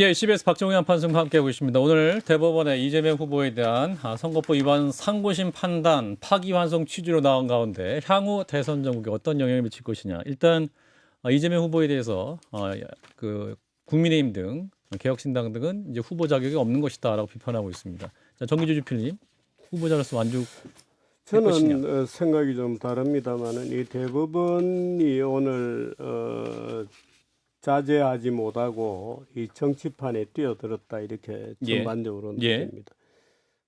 예, CBS 박정현 판승과 함께하고 있습니다. 오늘 대법원의 이재명 후보에 대한 아, 선거법 위반 상고심 판단 파기환송 취지로 나온 가운데 향후 대선 전국에 어떤 영향을 미칠 것이냐. 일단 아, 이재명 후보에 대해서 어, 그 국민의힘 등 개혁신당 등은 이제 후보 자격이 없는 것이다라고 비판하고 있습니다. 자, 정기주 주필님 후보자로서 완주? 저는 어, 생각이 좀 다릅니다만은 이 대법원이 오늘 어, 자제하지 못하고 이 정치판에 뛰어들었다 이렇게 예. 전반적으로 예. 느낍니다.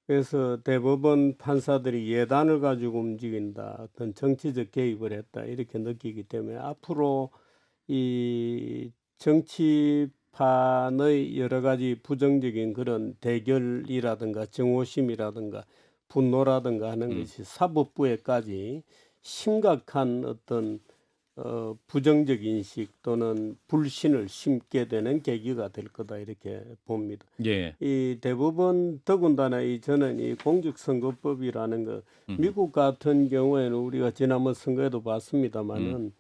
그래서 대법원 판사들이 예단을 가지고 움직인다, 어떤 정치적 개입을 했다 이렇게 느끼기 때문에 앞으로 이 정치판의 여러 가지 부정적인 그런 대결이라든가 정오심이라든가 분노라든가 하는 음. 것이 사법부에까지 심각한 어떤 어, 부정적 인식 또는 불신을 심게 되는 계기가 될 거다 이렇게 봅니다. 예. 이 대부분 더군다나 이 저는 이 공직선거법이라는 거 음. 미국 같은 경우에는 우리가 지난번 선거에도 봤습니다마는 음.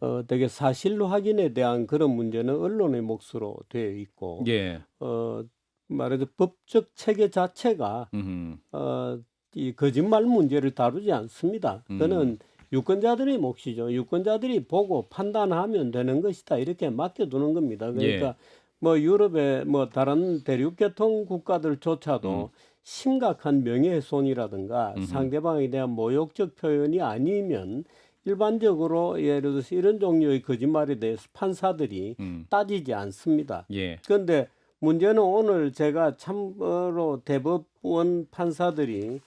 어 되게 사실로 확인에 대한 그런 문제는 언론의 몫으로 되어 있고 예. 어 말해서 법적 체계 자체가 음. 어이 거짓말 문제를 다루지 않습니다. 음. 그는 유권자들의 몫이죠. 유권자들이 보고 판단하면 되는 것이다. 이렇게 맡겨두는 겁니다. 그러니까 예. 뭐 유럽의 뭐 다른 대륙 계통 국가들조차도 음. 심각한 명예훼손이라든가 음흠. 상대방에 대한 모욕적 표현이 아니면 일반적으로 예를 들어서 이런 종류의 거짓말에 대해서 판사들이 음. 따지지 않습니다. 예. 그런데 문제는 오늘 제가 참으로 대법원 판사들이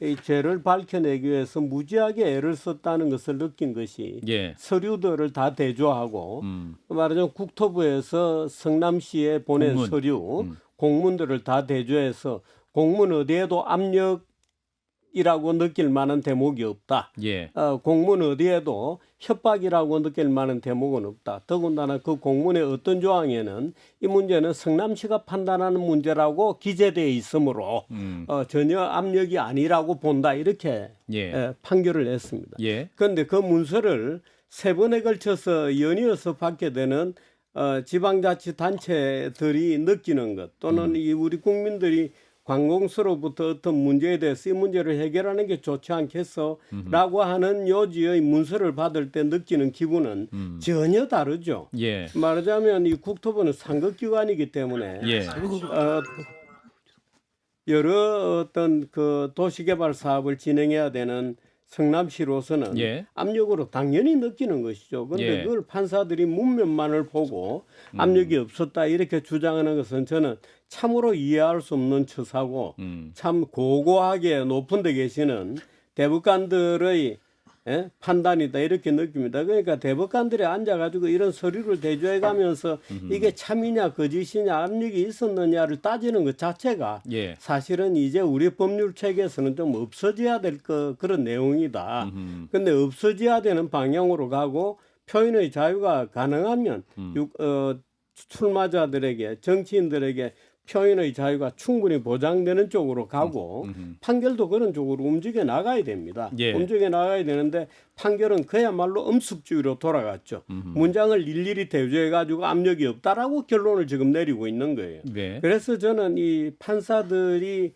이 죄를 밝혀내기 위해서 무지하게 애를 썼다는 것을 느낀 것이 예. 서류들을 다 대조하고 음. 말하자면 국토부에서 성남시에 보낸 공문. 서류 음. 공문들을 다 대조해서 공문 어디에도 압력 이라고 느낄 만한 대목이 없다. 예. 어, 공문 어디에도 협박이라고 느낄 만한 대목은 없다. 더군다나 그 공문의 어떤 조항에는 이 문제는 성남시가 판단하는 문제라고 기재되어 있으므로 음. 어, 전혀 압력이 아니라고 본다 이렇게 예. 에, 판결을 했습니다. 예. 그런데 그 문서를 세 번에 걸쳐서 연이어서 받게 되는 어, 지방자치단체들이 느끼는 것 또는 음. 이 우리 국민들이 관공서로부터 어떤 문제에 대해서 이 문제를 해결하는 게 좋지 않겠어라고 하는 요지의 문서를 받을 때 느끼는 기분은 음. 전혀 다르죠. 예. 말하자면 이 국토부는 상급기관이기 때문에 예. 어, 여러 어떤 그 도시개발 사업을 진행해야 되는 성남시로서는 예. 압력으로 당연히 느끼는 것이죠. 그런데 예. 그걸 판사들이 문면만을 보고 압력이 없었다 이렇게 주장하는 것은 저는 참으로 이해할 수 없는 처사고 음. 참 고고하게 높은 데 계시는 대법관들의 예? 판단이다 이렇게 느낍니다. 그러니까 대법관들이 앉아가지고 이런 서류를 대조해 가면서 이게 참이냐 거짓이냐 압력이 있었느냐를 따지는 것 자체가 예. 사실은 이제 우리 법률 체계에서는 좀 없어져야 될 거 그런 내용이다. 음. 근데 없어져야 되는 방향으로 가고 표현의 자유가 가능하면 음. 유- 어, 출마자들에게 정치인들에게 표현의 자유가 충분히 보장되는 쪽으로 가고 음. 판결도 그런 쪽으로 움직여 나가야 됩니다. 예. 움직여 나가야 되는데 판결은 그야말로 엄습주의로 돌아갔죠. 음. 문장을 일일이 대조해 가지고 압력이 없다라고 결론을 지금 내리고 있는 거예요. 네. 그래서 저는 이 판사들이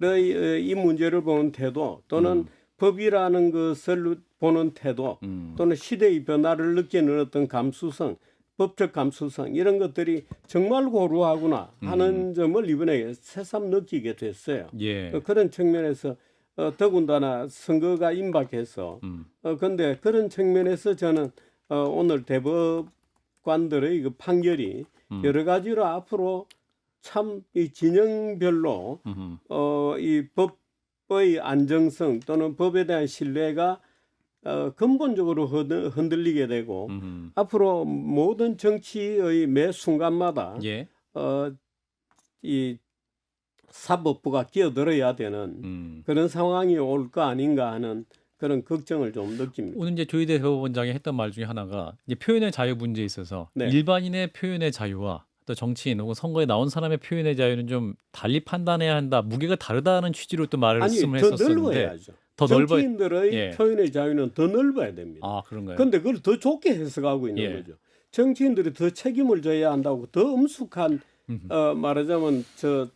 의- 이 문제를 보는 태도 또는 법이라는 것을 보는 태도 음. 또는 시대의 변화를 느끼는 어떤 감수성, 법적 감수성 이런 것들이 정말 고루하구나 하는 점을 이번에 새삼 느끼게 됐어요. 예. 어, 그런 측면에서 어, 더군다나 선거가 임박해서 음. 어 근데 그런 측면에서 저는 어, 오늘 대법관들의 그 판결이 음. 여러 가지로 앞으로 참 이 진영별로 음. 어, 이 법의 안정성 또는 법에 대한 신뢰가 어, 근본적으로 흔들- 흔들리게 되고 음. 앞으로 모든 정치의 매 순간마다 예. 어, 이 사법부가 끼어들어야 되는 음. 그런 상황이 올 거 아닌가 하는 그런 걱정을 좀 느낍니다. 오늘 이제 조희대 대법원장이 했던 말 중에 하나가 이제 표현의 자유 문제에 있어서 네. 일반인의 표현의 자유와 또 정치인 혹은 선거에 나온 사람의 표현의 자유는 좀 달리 판단해야 한다. 무게가 다르다는 취지로 또 말을 아니 했었었는데 넓어야죠. 더 정치인들의 예. 표현의 자유는 더 넓어야 됩니다. 아, 그런가요? 그런데 그걸 더 좁게 해석하고 있는 예. 거죠. 정치인들이 더 책임을 져야 한다고 더 엄숙한 어, 말하자면 저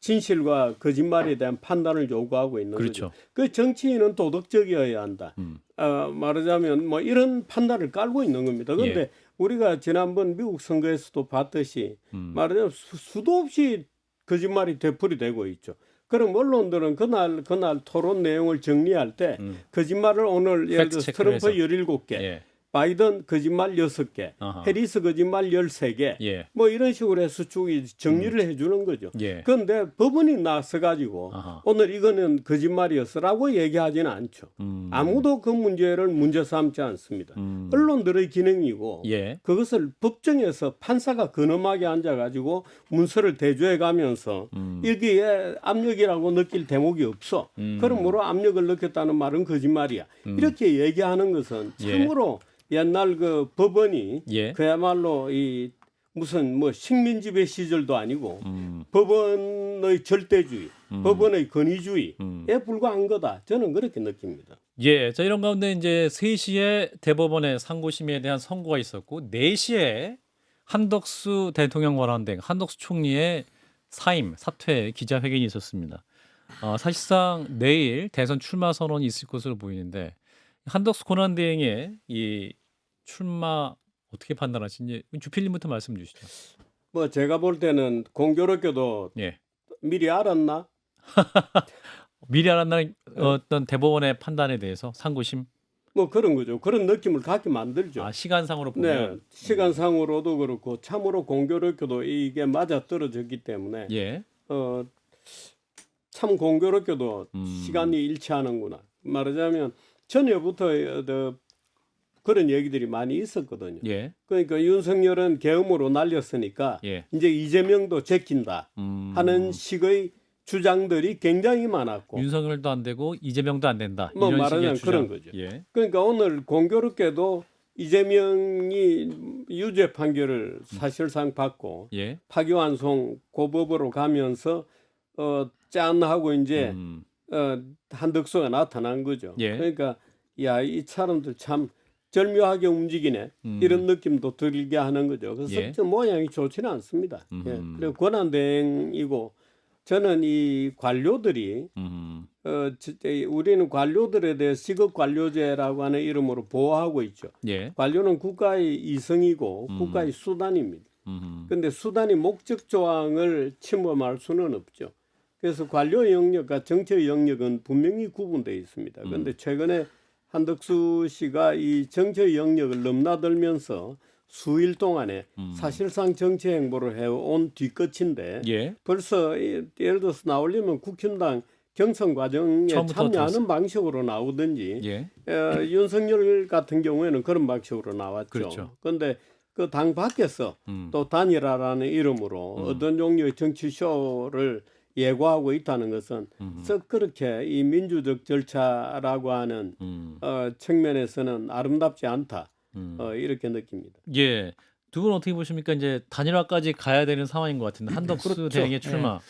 진실과 거짓말에 대한 판단을 요구하고 있는 그렇죠. 거죠. 그 정치인은 도덕적이어야 한다. 음. 어, 말하자면 뭐 이런 판단을 깔고 있는 겁니다. 그런데 예. 우리가 지난번 미국 선거에서도 봤듯이 음. 말하자면 수, 수도 없이 거짓말이 되풀이되고 있죠. 그럼 언론들은 그날 그날 토론 내용을 정리할 때 음. 거짓말을 오늘 예를 들어 트럼프 17개, 예. 바이든 거짓말 6개, 아하. 해리스 거짓말 13개, 예. 뭐 이런 식으로 해서 쭉 정리를 해주는 거죠. 예. 그런데 법원이 나서 가지고 아하. 오늘 이거는 거짓말이었어라고 얘기하지는 않죠. 음. 아무도 그 문제를 문제 삼지 않습니다. 음. 언론들의 기능이고 예. 그것을 법정에서 판사가 근엄하게 앉아가지고 문서를 대조해 가면서 음. 여기에 압력이라고 느낄 대목이 없어. 음. 그러므로 압력을 느꼈다는 말은 거짓말이야. 이렇게 얘기하는 것은 예. 참으로 옛날 그 법원이 예. 그야말로 이 무슨 뭐 식민지배 시절도 아니고 음. 법원의 절대주의, 법원의 권위주의에 음. 불과한 거다. 저는 그렇게 느낍니다. 예. 자, 이런 가운데 이제 3시에 대법원의 상고심에 대한 선고가 있었고 4시에 한덕수 대통령 권한대행, 한덕수 총리의 사임, 사퇴 기자회견이 있었습니다. 어, 사실상 내일 대선 출마 선언이 있을 것으로 보이는데 한덕수 권한대행의 이 출마 어떻게 판단하시는지 주필님부터 말씀 주시죠. 뭐 제가 볼 때는 공교롭게도 예. 미리 알았나? 미리 알았나는 어떤 대법원의 판단에 대해서 상고심 뭐 그런 거죠. 그런 느낌을 갖게 만들죠. 아, 시간상으로 네, 보면 시간상으로도 그렇고 참으로 공교롭게도 이게 맞아 떨어졌기 때문에 예. 어, 참 공교롭게도 음. 시간이 일치하는구나. 말하자면 전에부터 어, 더 그런 얘기들이 많이 있었거든요. 예. 그러니까 윤석열은 계엄으로 날렸으니까 예. 이제 이재명도 제낀다 음. 하는 식의 주장들이 굉장히 많았고 윤석열도 안 되고 이재명도 안 된다. 뭐 말하자면 그런. 거죠. 예. 그러니까 오늘 공교롭게도 이재명이 유죄 판결을 사실상 받고 예. 파기환송 고법으로 가면서 어, 짠 하고 이제 음. 어, 한덕수가 나타난 거죠. 예. 그러니까 야 이 사람들 참 절묘하게 움직이네 음. 이런 느낌도 들게 하는 거죠. 그래서 예. 좀 모양이 좋지는 않습니다. 예. 음. 그리고 권한 대행이고 저는 이 관료들이 음. 어, 우리는 관료들에 대해 시급 관료제라고 하는 이름으로 보호하고 있죠. 예. 관료는 국가의 이성이고 음. 국가의 수단입니다. 음. 근데 수단이 목적 조항을 침범할 수는 없죠. 그래서 관료 영역과 정치 영역은 분명히 구분되어 있습니다. 그런데 음. 최근에 한덕수 씨가 이 정치 영역을 넘나들면서 수일 동안에 음. 사실상 정치 행보를 해온 뒤끝인데 예. 벌써 이- 예를 들어서 나오려면 국힘당 경선 과정에 참여하는 들었어요. 방식으로 나오든지 예. 어, 윤석열 같은 경우에는 그런 방식으로 나왔죠. 그렇죠. 그런데 그당 밖에서 음. 또 단일화라는 이름으로 음. 어떤 종류의 정치 쇼를 예고하고 있다는 것은 음. 썩 그렇게 이 민주적 절차라고 하는 음. 어, 측면에서는 아름답지 않다 음. 어, 이렇게 느낍니다. 예. 두 분 어떻게 보십니까? 이제 단일화까지 가야 되는 상황인 것 같은데 한덕수 그렇죠. 대행의 출마.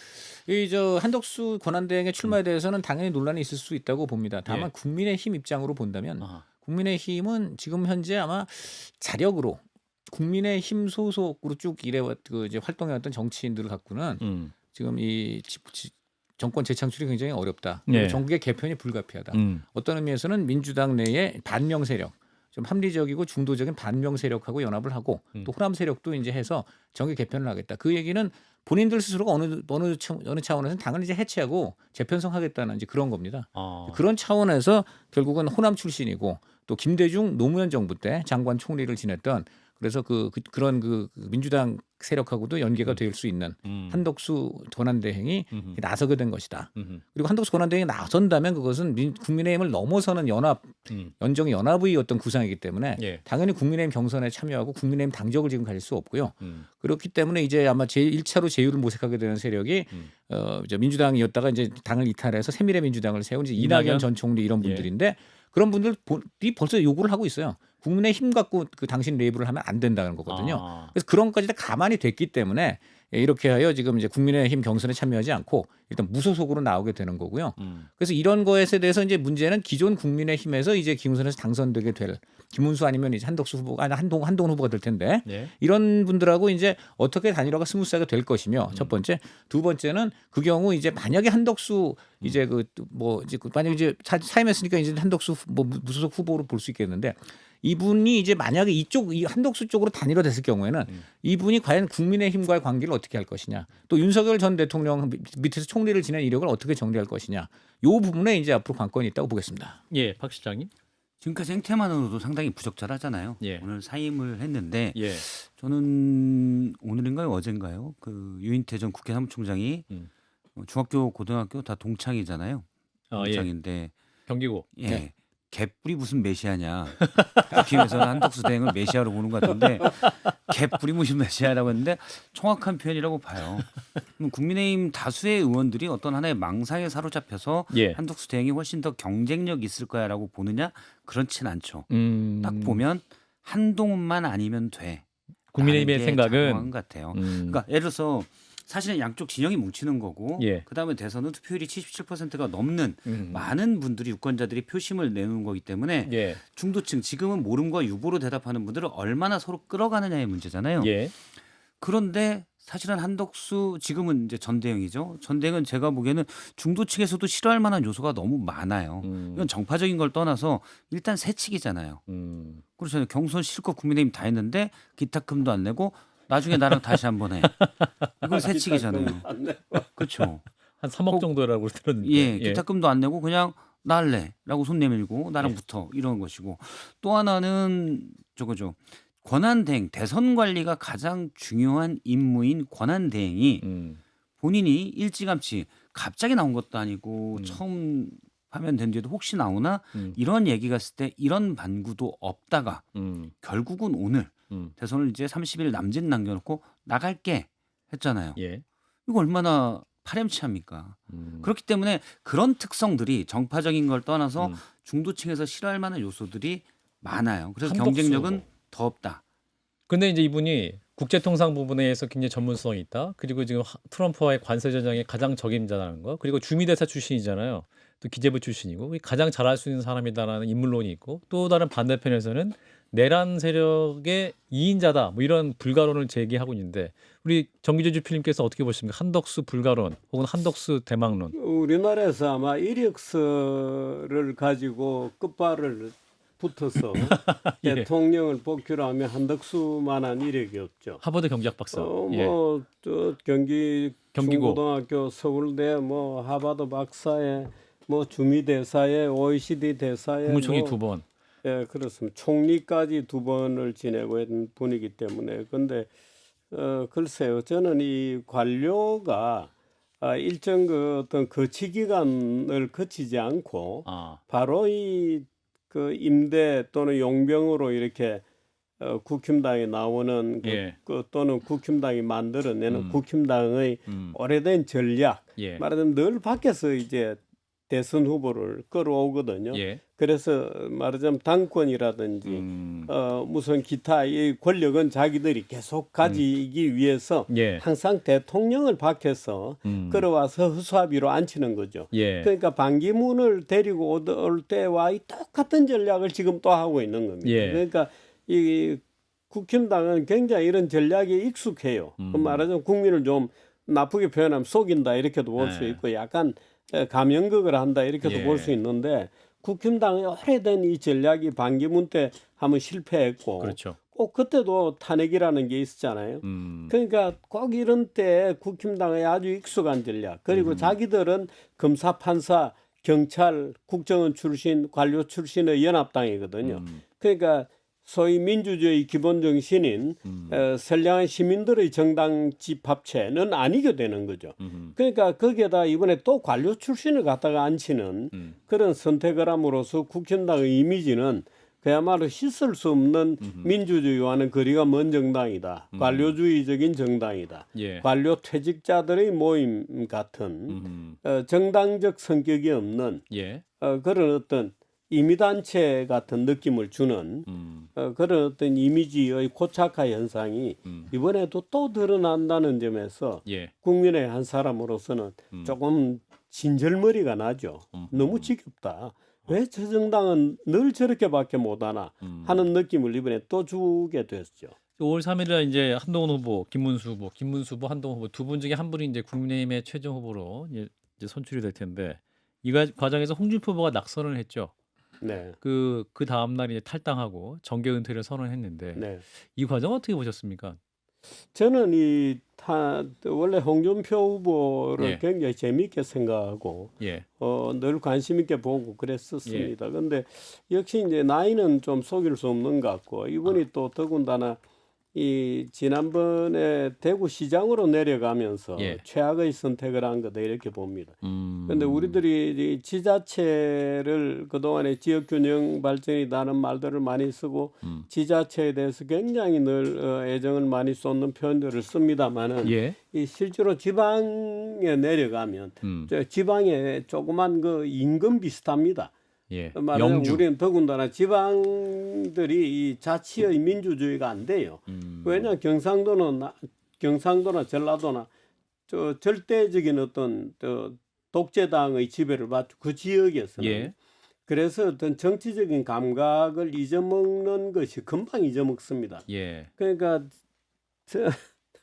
이저 한덕수 권한대행의 출마에 대해서는 당연히 논란이 있을 수 있다고 봅니다. 다만 예. 국민의힘 입장으로 본다면 아. 국민의힘은 지금 현재 아마 자력으로 국민의힘 소속으로 쭉 일해왔 그 이제 활동해왔던 정치인들을 갖고는 음. 지금 이 정권 재창출이 굉장히 어렵다. 예. 그리고 전국의 개편이 불가피하다. 음. 어떤 의미에서는 민주당 내에 반명 세력, 좀 합리적이고 중도적인 반명 세력하고 연합을 하고 음. 또 호남 세력도 이제 해서 정계 개편을 하겠다. 그 얘기는 본인들 스스로가 어느 어느 차, 어느 차원에서는 당을 이제 해체하고 재편성하겠다는 이제 그런 겁니다. 아. 그런 차원에서 결국은 호남 출신이고 또 김대중 노무현 정부 때 장관 총리를 지냈던 그래서 그, 그 그런 그 민주당 세력하고도 연계가 될 수 있는 음. 한덕수 권한대행이. 나서게 된 것이다. 그리고 한덕수 권한대행이 나선다면 그것은 민, 국민의힘을 넘어서는 연합 음. 연정의 연합의 어떤 구상이기 때문에 예. 당연히 국민의힘 경선에 참여하고 국민의힘 당적을 지금 가질 수 없고요. 음. 그렇기 때문에 이제 아마 제 1차로 제휴를 모색하게 되는 세력이 음. 어 이제 민주당이었다가 이제 당을 이탈해서 새미래민주당을 세운 이제 이낙연? 전 총리 이런 예. 분들인데 그런 분들이 벌써 요구를 하고 있어요. 국민의 힘 갖고 그 당신 레이블을 하면 안 된다는 거거든요. 아. 그래서 그런 것까지 다 가만히 됐기 때문에 예, 이렇게 하여 지금 이제 국민의힘 경선에 참여하지 않고 일단 무소속으로 나오게 되는 거고요. 음. 그래서 이런 것에 대해서 이제 문제는 기존 국민의힘에서 이제 기흥선에서 당선되게 될 김문수 아니면 이제 한덕수 후보가 아니 한동 한동 후보가 될 텐데 예. 이런 분들하고 이제 어떻게 단일화가 스무스하게 될 것이며 첫 번째, 두 번째는 그 경우 이제 만약에 한덕수 이제 그 뭐 이제 그 만약 이제 사- 사임했으니까 이제 한덕수 후- 뭐 무소속 후보로 볼 수 있겠는데 이분이 이제 만약에 이쪽 이 한덕수 쪽으로 단일화 됐을 경우에는 이분이 과연 국민의힘과의 관계를 어떻게 할 것이냐 또 윤석열 전 대통령 밑- 밑에서 총리를 지낸 이력을 어떻게 정리할 것이냐 요 부분에 이제 앞으로 관건이 있다고 보겠습니다. 예, 박 실장님. 지금까지 행태만으로도 상당히 부적절하잖아요. 예. 오늘 사임을 했는데 예. 저는 오늘인가요 어젠가요 그 유인태 전 국회 사무총장이 음. 어, 중학교 고등학교 다 동창이잖아요. 어, 예. 동창인데 경기고. 예. 네. 개뿔이 무슨 메시아냐. 국힘에서는 한덕수 대행을 메시아로 보는 것 같은데 개뿔이 무슨 메시아라고 했는데 정확한 표현이라고 봐요. 국민의힘 다수의 의원들이 어떤 하나의 망상에 사로잡혀서 예. 한덕수 대행이 훨씬 더 경쟁력 있을 거야라고 보느냐 그렇진 않죠. 음. 딱 보면 한동훈만 아니면 돼. 국민의힘의 생각은 같아요. 음. 그러니까 예를 들어서 사실은 양쪽 진영이 뭉치는 거고 예. 그다음에 대선은 투표율이 77%가 넘는 음. 많은 분들이 유권자들이 표심을 내놓은 거기 때문에 예. 중도층 지금은 모름과 유보로 대답하는 분들을 얼마나 서로 끌어가느냐의 문제잖아요. 예. 그런데 사실은 한덕수 지금은 이제 전대행이죠. 전대행은 제가 보기에는 중도층에서도 싫어할 만한 요소가 너무 많아요. 음. 이건 정파적인 걸 떠나서 일단 세칙이잖아요. 음. 그렇잖아요. 경선 실컷 국민의힘 다 했는데 기타금도 안 내고 나중에 나랑 다시 한번 해. 이건 세칙이잖아요. 그렇죠. 한 3억 정도라고 들었는데. 예, 기타금도 안 내고 그냥 나 할래라고 손 내밀고 나랑 예. 붙어 이런 것이고 또 하나는 저거죠. 권한 대행 대선 관리가 가장 중요한 임무인 권한 대행이 음. 본인이 일찌감치 갑자기 나온 것도 아니고 음. 처음 하면 된 뒤에도 혹시 나오나 음. 이런 얘기가 있을 때 이런 반구도 없다가 음. 결국은 오늘 음. 대선을 이제 30일 남짓 남겨놓고 나갈게 했잖아요. 예. 이거 얼마나 파렴치합니까? 음. 그렇기 때문에 그런 특성들이 정파적인 걸 떠나서 음. 중도층에서 싫어할 만한 요소들이 많아요. 그래서. 경쟁력은 더 없다. 근데 이제 이분이 국제통상 부분에서 굉장히 전문성이 있다. 그리고 지금 하- 트럼프와의 관세 전쟁의 가장 적임자라는 거. 그리고 주미대사 출신이잖아요. 또 기재부 출신이고 가장 잘할 수 있는 사람이다라는 인물론이 있고 또 다른 반대편에서는 내란 세력의 이인자다. 뭐 이런 불가론을 제기하고 있는데 우리 정기재 주필님께서 어떻게 보십니까? 한덕수 불가론 혹은 한덕수 대망론. 우리나라에서 아마 이력서를 가지고 끝발을 붙어서 예. 대통령을 복귀를 하면 한덕수만한 이력이 없죠. 하버드 경제학 박사. 어, 예. 뭐, 저 경기 경기고. 중고등학교 서울대 뭐 하버드 박사에 뭐 주미 대사에 OECD 대사에 국무총리 뭐, 두 번. 예, 그렇습니다. 총리까지 두 번을 지내고 있는 분이기 때문에 근데 어 글쎄요. 저는 이 관료가 아, 일정 그 어떤 거치 기간을 거치지 않고 아. 바로 이 그 임대 또는 용병으로 이렇게 어, 국힘당에 나오는 그, 예. 그 또는 국힘당이 만들어내는 음. 국힘당의 음. 오래된 전략 예. 말하자면 늘 밖에서 이제 대선 후보를 끌어오거든요. 예. 그래서 말하자면 당권이라든지 음. 어 무슨 기타 이 권력은 자기들이 계속 가지기 위해서 예. 항상 대통령을 밖에서 음. 끌어와서 허수아비로 앉히는 거죠. 예. 그러니까 반기문을 데리고 올- 올 때와 이 똑같은 전략을 지금 또 하고 있는 겁니다. 예. 그러니까 이 국힘당은 굉장히 이런 전략에 익숙해요. 음. 그 말하자면 국민을 좀 나쁘게 표현하면 속인다 이렇게도 볼수 네. 있고 약간 에, 감연극을 한다 이렇게도 예. 볼수 있는데 국힘당의 오래된 이 전략이 반기문 때 한번 실패했고 그렇죠. 꼭 그때도 탄핵이라는 게 있었잖아요. 음. 그러니까 꼭 이런 때 국힘당에 아주 익숙한 전략 그리고 음. 자기들은 검사 판사 경찰 국정원 출신 관료 출신의 연합당이거든요. 음. 그러니까 소위 민주주의 기본 정신인 음. 어, 선량한 시민들의 정당 집합체는 아니게 되는 거죠. 음. 그러니까 거기에다 이번에 또 관료 출신을 갖다가 앉히는 음. 그런 선택을 함으로써 국힘당의 이미지는 그야말로 씻을 수 없는 민주주의와는 거리가 먼 정당이다. 음. 관료주의적인 정당이다. 예. 관료 퇴직자들의 모임 같은 음. 어, 정당적 성격이 없는 예. 어, 그런 어떤 이미단체 같은 느낌을 주는 음. 어, 그런 어떤 이미지의 고착화 현상이 음. 이번에도 또 드러난다는 점에서 예. 국민의 한 사람으로서는 음. 조금 진절머리가 나죠. 음. 너무 지겹다. 왜 저 정당은 늘 저렇게밖에 못하나 음. 하는 느낌을 이번에 또 주게 됐죠. 5월 3일에 이제 한동훈 후보, 김문수 후보, 김문수 후보, 한동훈 후보 두 분 중에 한 분이 이제 국민의힘의 최종 후보로 이제 선출이 될 텐데 이 과- 과정에서 홍준표 후보가 낙선을 했죠. 네. 그 그 다음 날 이제 탈당하고 정계 은퇴를 선언했는데 네. 이 과정 어떻게 보셨습니까? 저는 이 타, 원래 홍준표 후보를 예. 굉장히 재미있게 생각하고 예. 어, 늘 관심 있게 보고 그랬었습니다. 근데 역시 이제 나이는 좀 속일 수 없는 것 같고 이분이 또 더군다나 이 지난번에 대구 시장으로 내려가면서 예. 최악의 선택을 한 거다 이렇게 봅니다. 음. 근데 우리들이 이 지자체를 그동안에 지역 균형 발전이라는 말들을 많이 쓰고 음. 지자체에 대해서 굉장히 늘 어, 애정을 많이 쏟는 표현들을 씁니다만은 예. 이 실제로 지방에 내려가면 음. 저 지방에 조그만 그 임금 비슷합니다. 예. 말하자면 영주. 우리는 더군다나 지방들이 이 자치의 민주주의가 안 돼요. 음. 왜냐 경상도는 나- 경상도나 전라도나 저 절대적인 어떤 저 독재당의 지배를 받고 그 지역에서는 예. 그래서 어떤 정치적인 감각을 잊어먹는 것이 금방 잊어먹습니다. 예. 그러니까 저,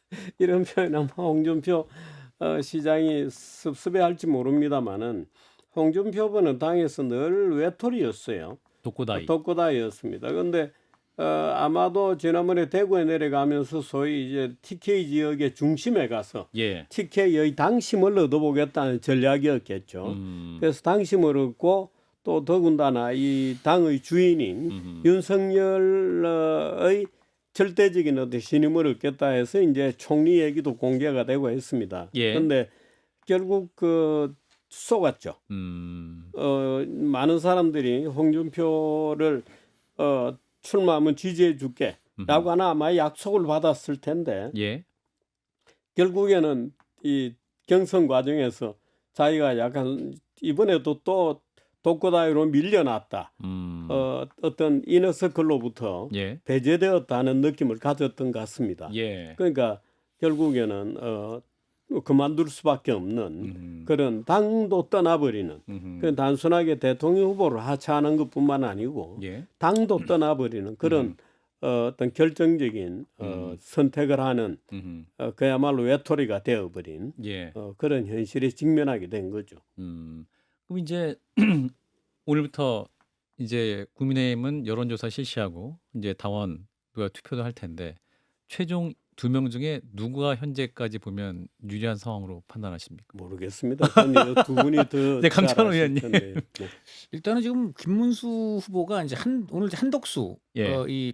이런 표현하면 홍준표 어, 시장이 섭섭해할지 모릅니다만은 홍준표 후보는 당에서 늘 외톨이였어요. 독고다이. 독고다이였습니다. 그런데 어, 아마도 지난번에 대구에 내려가면서 소위 이제 TK 지역의 중심에 가서 예. TK의 당심을 얻어보겠다는 전략이었겠죠. 음. 그래서 당심을 얻고 또 더군다나 이 당의 주인인 음흠. 윤석열의 절대적인 어떤 신임을 얻겠다 해서 이제 총리 얘기도 공개가 되고 했습니다. 예. 그런데 결국 그 속았죠. 음. 어, 많은 사람들이 홍준표를 어, 출마하면 지지해 줄게 라고 하나 아마 약속을 받았을 텐데 예. 결국에는 이 경선 과정에서 자기가 약간 이번에도 또 독고다이로 밀려났다. 음. 어, 어떤 이너서클로부터 예. 배제되었다는 느낌을 가졌던 것 같습니다. 예. 그러니까 결국에는 어, 그만둘 수밖에 없는 음. 그런 당도 떠나버리는. 그 단순하게 대통령 후보를 하차하는 것뿐만 아니고 예. 당도 떠나버리는 그런 어, 어떤 결정적인 어, 음. 선택을 하는. 어, 그야말로 외톨이가 되어버린 예. 어, 그런 현실에 직면하게 된 거죠. 음. 그럼 이제 오늘부터 이제 국민의힘은 여론조사 실시하고 이제 당원 누가 투표도 할 텐데 최종 두 명 중에 누가 현재까지 보면 유리한 상황으로 판단하십니까? 모르겠습니다. 저는 이두 분이 더 네, 강찬호 아실 의원님. 텐데요. 네. 일단은 지금 김문수 후보가 이제 한 오늘 한덕수 예. 어, 이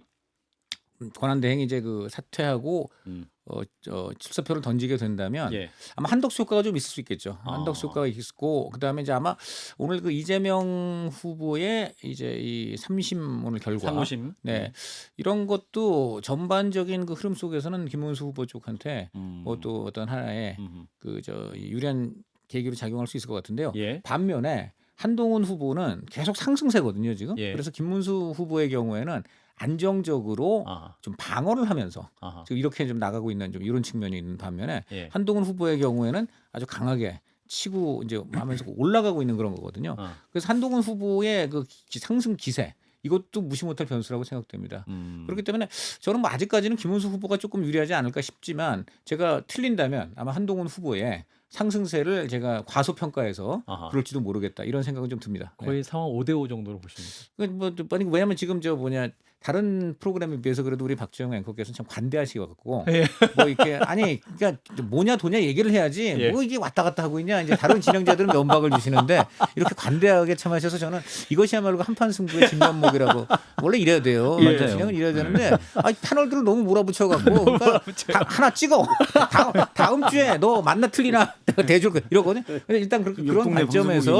권한 대행이 이제 그 사퇴하고 음. 어, 저 출사표를 던지게 된다면 예. 아마 한덕수 효과가 좀 있을 수 있겠죠. 아. 한덕수 효과가 있고 그다음에 이제 아마 오늘 그 이재명 후보의 이제 이 삼심 오늘 결과 상무심. 네 이런 것도 전반적인 그 흐름 속에서는 김문수 후보 쪽한테 음. 뭐또 어떤 하나의. 그 저 유리한 계기로 작용할 수 있을 것 같은데요. 예. 반면에 한동훈 후보는 계속 상승세거든요 지금. 예. 그래서 김문수 후보의 경우에는 안정적으로 아. 좀 방어를 하면서 아하. 지금 이렇게 좀 나가고 있는 좀 이런 측면이 있는 반면에 예. 한동훈 후보의 경우에는 아주 강하게 치고 이제 하면서 올라가고 있는 그런 거거든요. 아. 그래서 한동훈 후보의 그 기- 상승 기세 이것도 무시 못할 변수라고 생각됩니다. 음. 그렇기 때문에 저는 뭐 아직까지는 김문수 후보가 조금 유리하지 않을까 싶지만 제가 틀린다면 아마 한동훈 후보의 상승세를 제가 과소평가해서 아하. 그럴지도 모르겠다 이런 생각은 좀 듭니다. 네. 거의 상황 5대 5 정도로 보십니까? 그러니까 뭐 아니 왜냐면 지금 저 뭐냐 다른 프로그램에 비해서 그래도 우리 박지영 앵커께서는 참 관대하시고 갖고 예. 뭐 이렇게 아니 그러니까 뭐냐 도냐 얘기를 해야지 예. 뭐 이게 왔다 갔다 하고 있냐 이제 다른 진행자들은 면박을 주시는데 이렇게 관대하게 참 하셔서 저는 이것이야말로 한판 승부의 진면목이라고 원래 이래야 돼요. 예. 진행은 이래야 되는데 아 패널들을 너무 몰아붙여 갖고 그러니까 다- 하나 찍어 다음, 다음 주에 너 만나 틀리나 내가 대줄 거 이러거든. 근데 일단 그렇게 그런 관점에서.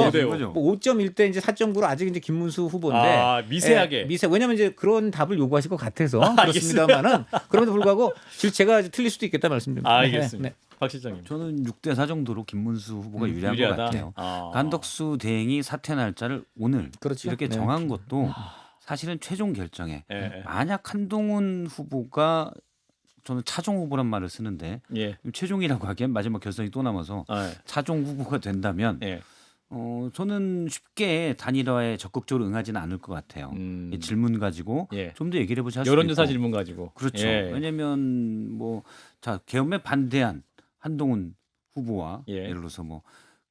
뭐 5.1대 이제 4.9로 아직 이제 김문수 후보인데 아, 미세하게. 예, 미세 왜냐면 이제 그런 답을 요구하실 것 같아서 알겠습니다. 그렇습니다만은 그럼에도 불구하고 지금 제가 틀릴 수도 있겠다 말씀드립니다. 알겠습니다. 네, 네. 박 실장님. 저는 6대 4 정도로 김문수 후보가 음, 유리한 유리하다. 것 같아요. 아. 한덕수 대행이 사퇴 날짜를 오늘 그렇죠. 이렇게 네. 정한 것도 사실은 최종 결정에 예, 예. 만약 한동훈 후보가 저는 차종 후보란 말을 쓰는데 예. 최종이라고 하기엔 마지막 결선이 또 남아서 아, 차종 후보가 된다면 예. 어 저는 쉽게 단일화에 적극적으로 응하지는 않을 것 같아요. 음. 이 질문 가지고 예. 좀 더 얘기를 해보자. 여론조사 질문 가지고. 그렇죠. 예. 왜냐하면 뭐자 계엄에 반대한 한동훈 후보와 예. 예. 를 들어서 뭐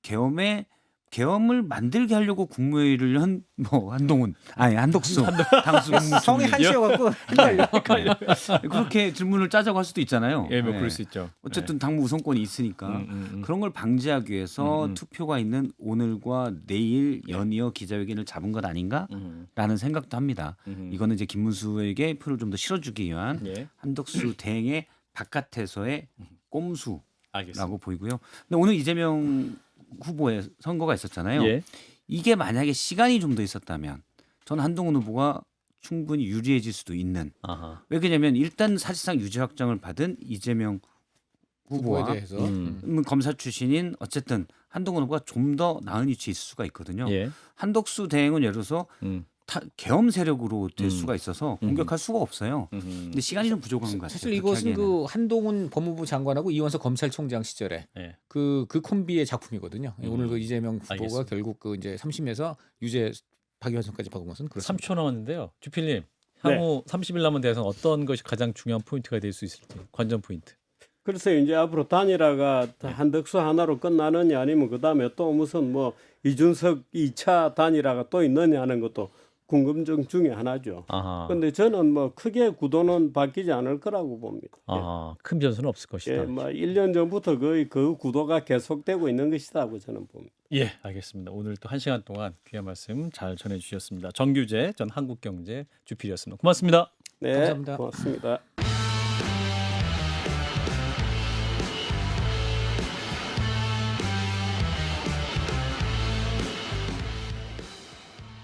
계엄에 계엄을 만들게 하려고 국무회의를 한 뭐 한동훈 아니 한덕수 당수 성이 한시여 갖고 헷갈려. 네. 그렇게 질문을 짜자고 할 수도 있잖아요. 예, 뭐 네. 그럴 수 있죠. 어쨌든 당무 우선권이 있으니까 음, 음, 음. 그런 걸 방지하기 위해서 음, 음. 투표가 있는 오늘과 내일 연이어 기자회견을 잡은 것 아닌가라는 음, 생각도 합니다. 음. 이거는 이제 김문수에게 표를 좀 더 실어주기 위한 예. 한덕수 대행의 바깥에서의 꼼수라고 알겠습니다. 보이고요. 근데 오늘 이재명 후보의 선거가 있었잖아요. 예. 이게 만약에 시간이 좀 더 있었다면 저는 한동훈 후보가 충분히 유리해질 수도 있는 아하. 왜냐면 일단 사실상 유죄 확정을 받은 이재명 후보에 후보와 대해서 음. 음, 검사 출신인 어쨌든 한동훈 후보가 좀 더 나은 위치에 있을 수가 있거든요. 예. 한덕수 대행은 예를 들어서 음. 타, 계엄 세력으로 될 음. 수가 있어서 음. 공격할 수가 없어요. 음. 근데 시간이 좀 부족한 것 같아요. 사실 그렇게 이것은 하기에는. 그 한동훈 법무부 장관하고 이원석 검찰총장 시절에 예. 그그 콤비의 작품이거든요. 음. 오늘 그 이재명 후보가 알겠습니다. 결국 그 이제 3심에서 유죄 박의환선까지 받은 것은 그렇습니다. 3초 남았는데요. 주필님. 향후 30일 남은 대선 어떤 것이 가장 중요한 포인트가 될 수 있을지 관전 포인트. 그래서 이제 앞으로 단일화가 한덕수 하나로 끝나느냐 아니면 그 다음에 또 무슨 뭐 이준석 2차 단일화가 또 있느냐 하는 것도 궁금증 중에 하나죠. 아하. 근데 저는 뭐 크게 구도는 바뀌지 않을 거라고 봅니다. 아하. 큰 변수는 없을 것이다. 예, 뭐 1년 전부터 거의 그 구도가 계속되고 있는 것이다고 저는 봅니다. 예, 알겠습니다. 오늘 또 한 시간 동안 귀한 말씀 잘 전해 주셨습니다. 정규재 전 한국경제 주필이었습니다. 고맙습니다. 네, 감사합니다. 고맙습니다.